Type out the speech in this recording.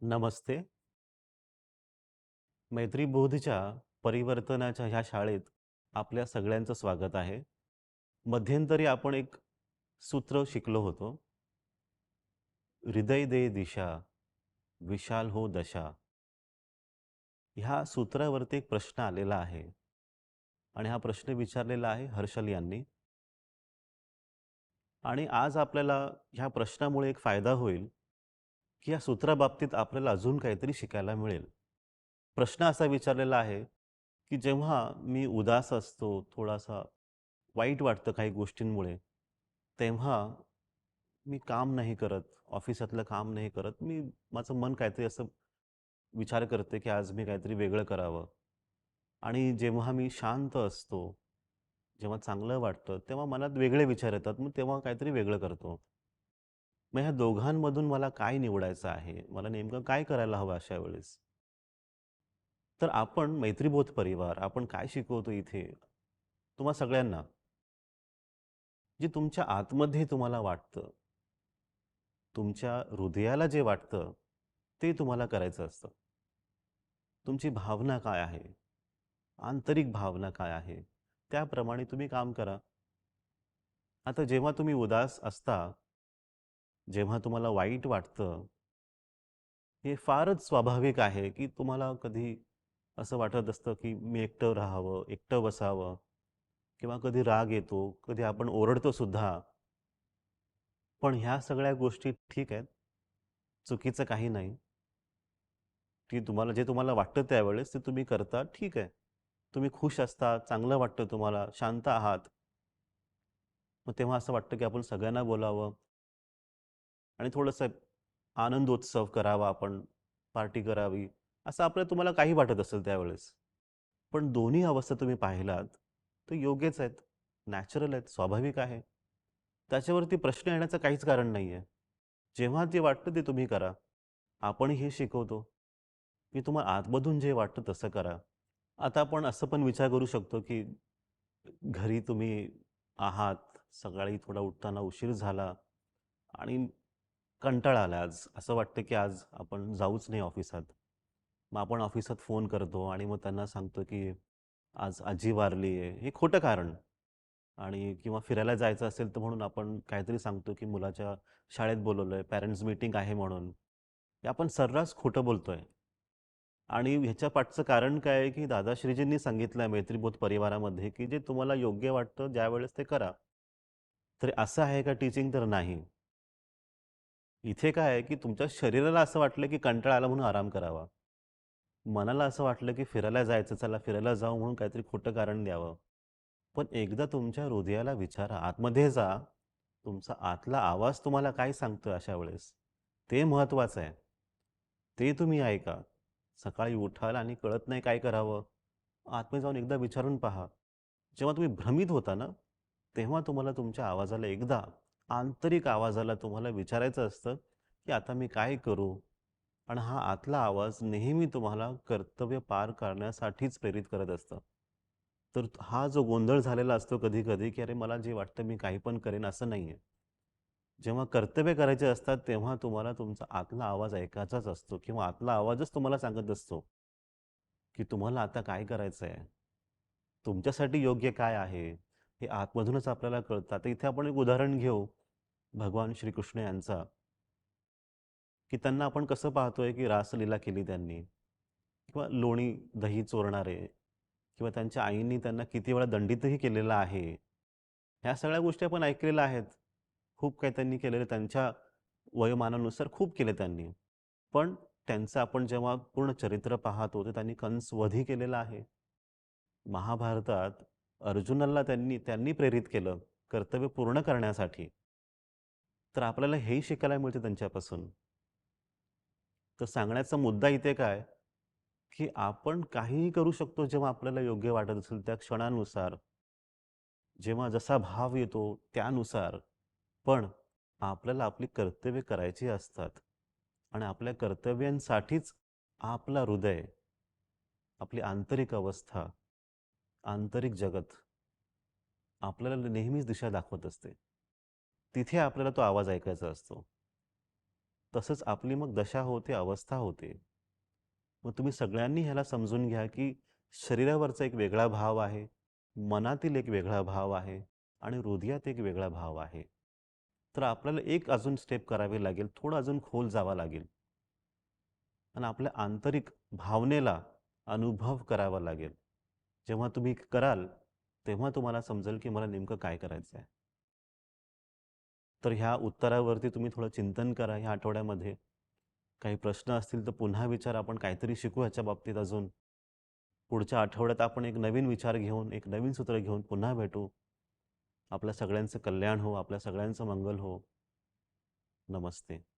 नमस्ते. मैत्रीबोधच्या परिवर्तनाच्या ह्या शाळेत आपल्या सगळ्यांचं स्वागत आहे. मध्यंतरी आपण एक सूत्र शिकलो होतो. हृदय दे दिशा, विशाल हो दशा. ह्या सूत्रावरती एक प्रश्न आलेला आहे आणि हा प्रश्न विचारलेला आहे हर्षल यांनी. आणि आज आपल्याला ह्या प्रश्नामुळे एक फायदा होईल, की या सूत्राबाबतीत आपल्याला अजून काहीतरी शिकायला मिळेल. प्रश्न असा विचारलेला आहे, की जेव्हा मी उदास असतो, थोडासा वाईट वाटतं काही गोष्टींमुळे, तेव्हा मी काम नाही करत, ऑफिसातलं काम नाही करत. मी माझं मन काहीतरी असं विचार करते, की आज मी काहीतरी वेगळं करावं. आणि जेव्हा मी शांत असतो, जेव्हा चांगलं वाटतं, तेव्हा मनात वेगळे विचार येतात. मग तेव्हा काहीतरी वेगळं करतो. मग ह्या दोघांमधून मला काय निवडायचं आहे? मला नेमकं काय करायला हवं अशा वेळेस? तर आपण मैत्रीबोध परिवार, आपण काय शिकवतो इथे? तुम्हा सगळ्यांना जे तुमच्या आतमध्ये तुम्हाला वाटतं, तुमच्या हृदयाला जे वाटतं, ते तुम्हाला करायचं असतं. तुमची भावना काय आहे? आंतरिक भावना काय आहे? त्याप्रमाणे तुम्ही काम करा. आता जेव्हा तुम्ही उदास असता, जेव्हा तुम्हाला वाईट वाटतं, हे फारच स्वाभाविक आहे, की तुम्हाला कधी असं वाटत असतं, की मी एकटं राहावं, एकटं बसावं किंवा कधी राग येतो, कधी आपण ओरडतो सुद्धा. पण ह्या सगळ्या गोष्टी ठीक आहेत. चुकीचं काही नाही. की तुम्हाला जे तुम्हाला वाटतं त्यावेळेस ते तुम्ही करता, ठीक आहे. तुम्ही खुश असता, चांगलं वाटतं तुम्हाला, शांत आहात. मग तेव्हा असं वाटतं, की आपण सगळ्यांना बोलावं आणि थोडंसं आनंदोत्सव करावा आपण, पार्टी करावी, असं आपल्याला तुम्हाला काही वाटत असेल त्यावेळेस. पण दोन्ही अवस्था तुम्ही पाहिलात, तर योग्यच आहेत, नॅचरल आहेत, स्वाभाविक आहे. त्याच्यावरती प्रश्न येण्याचं काहीच कारण नाही आहे जेव्हा जे वाटतं ते तुम्ही करा. आपण हे शिकवतो, की तुम्हाला आतमधून जे वाटतं तसं करा. आता आपण असं पण विचार करू शकतो, की घरी तुम्ही आहात, सकाळी थोडा उठताना उशीर झाला आणि कंटाळा आला आज. असं वाटतं, की आज आपण जाऊच नाही ऑफिसात. मग आपण ऑफिसात फोन करतो आणि मग त्यांना सांगतो, की आज आजी वारली आहे. हे खोटं कारण आणि किंवा फिरायला जायचं असेल तर म्हणून आपण काहीतरी सांगतो, की मुलाच्या शाळेत बोलवलं आहे पॅरेंट्स मीटिंग आहे म्हणून. हे आपण सर्रास खोटं बोलतो आहे आणि ह्याच्या पाठचं कारण काय आहे, की दादाश्रीजींनी आहे मैत्रीबोध परिवारामध्ये, की जे तुम्हाला योग्य वाटतं ज्यावेळेस ते करा. तर असं आहे का टीचिंग? तर नाही. इथे काय आहे, की तुमच्या शरीराला असं वाटलं, की कंटाळा आला म्हणून आराम करावा. मनाला असं वाटलं, की फिरायला जायचं, चला फिरायला जाऊ म्हणून काहीतरी खोटं कारण द्यावं. पण एकदा तुमच्या हृदयाला विचारा, आतमध्ये जा. तुमचा आतला आवाज तुम्हाला काय सांगतोय अशा वेळेस? ते महत्त्वाचं आहे. ते तुम्ही ऐका. सकाळी उठाल आणि कळत नाही काय करावं? आतमध्ये जाऊन एकदा विचारून पहा. जेव्हा तुम्ही भ्रमित होता ना, तेव्हा तुम्हाला तुमच्या आवाजाला एकदा आंतरिक आवाजाला तुम्हाला विचारायचं असतं, की आता मी काय करू? आणि हा आतला आवाज नेहमी तुम्हाला कर्तव्य पार करण्यासाठीच प्रेरित करत असतं. तर हा जो गोंधळ झालेला असतो कधी-कधी, की अरे मला जे वाटतं मी काही पण करेन असं नाही आहे जेव्हा कर्तव्य करायचे असतात, तेव्हा तुम्हाला तुमचा आतला आवाज ऐकायचाच असतो किंवा आतला आवाजच तुम्हाला सांगत असतो, की तुम्हाला आता काय करायचं आहे तुमच्यासाठी योग्य काय आहे? हे आतमधूनच आपल्याला कळतं. आता इथे आपण एक उदाहरण घेऊ, भगवान श्रीकृष्ण यांचा. की त्यांना आपण कसं पाहतोय, की रासलीला केली त्यांनी किंवा लोणी, दही चोरणारे किंवा त्यांच्या आईंनी त्यांना किती वेळा दंडितही केलेलं आहे. ह्या सगळ्या गोष्टी आपण ऐकलेल्या आहेत. खूप काही त्यांनी केलेलं त्यांच्या वयोमानानुसार खूप केले त्यांनी. पण त्यांचं आपण जेव्हा पूर्ण चरित्र पाहतो, ते त्यांनी कंसवधही केलेला आहे. महाभारतात अर्जुनाला त्यांनी त्यांनी प्रेरित केलं कर्तव्य पूर्ण करण्यासाठी. तर आपल्याला हेही शिकायला मिळतं त्यांच्यापासून. तर सांगण्याचा मुद्दा इथे काय, की आपण काहीही करू शकतो जेव्हा आपल्याला योग्य वाटत असेल त्या क्षणानुसार. जेव्हा जसा भाव येतो त्यानुसार. पण आपल्याला आपली कर्तव्य करायची असतात आणि आपल्या कर्तव्यांसाठीच आपला हृदय, आपली आंतरिक अवस्था, आंतरिक जगत आपल्याला नेहमीच दिशा दाखवत असते. तिथे आपल्याला तो आवाज ऐकायचा असतो. तसंच आपली मग दशा होते, अवस्था होते. मग तुम्ही सगळ्यांनी ह्याला समजून घ्या, की शरीरावरचा एक वेगळा भाव आहे, मनातील एक वेगळा भाव आहे आणि हृदयात एक वेगळा भाव आहे. तर आपल्याला एक अजून स्टेप करावी लागेल, थोडं अजून खोल जावा लागेल. आणि आपल्या आंतरिक भावनेला अनुभव करावा लागेल. जेव्हा तुम्ही कराल, तेव्हा तुम्हाला समजेल, की मला नेमकं काय करायचं आहे. तर ह्या उत्तरावरती तुम्ही थोडं चिंतन करा ह्या आठवड्यामध्ये. काही प्रश्न असतील तर पुन्हा विचार आपण काहीतरी शिकू ह्याच्या बाबतीत अजून. पुढच्या आठवड्यात आपण एक नवीन विचार घेऊन, एक नवीन सूत्र घेऊन पुन्हा भेटू. आपल्या सगळ्यांचं कल्याण हो, आपल्या सगळ्यांचं मंगल हो. नमस्ते.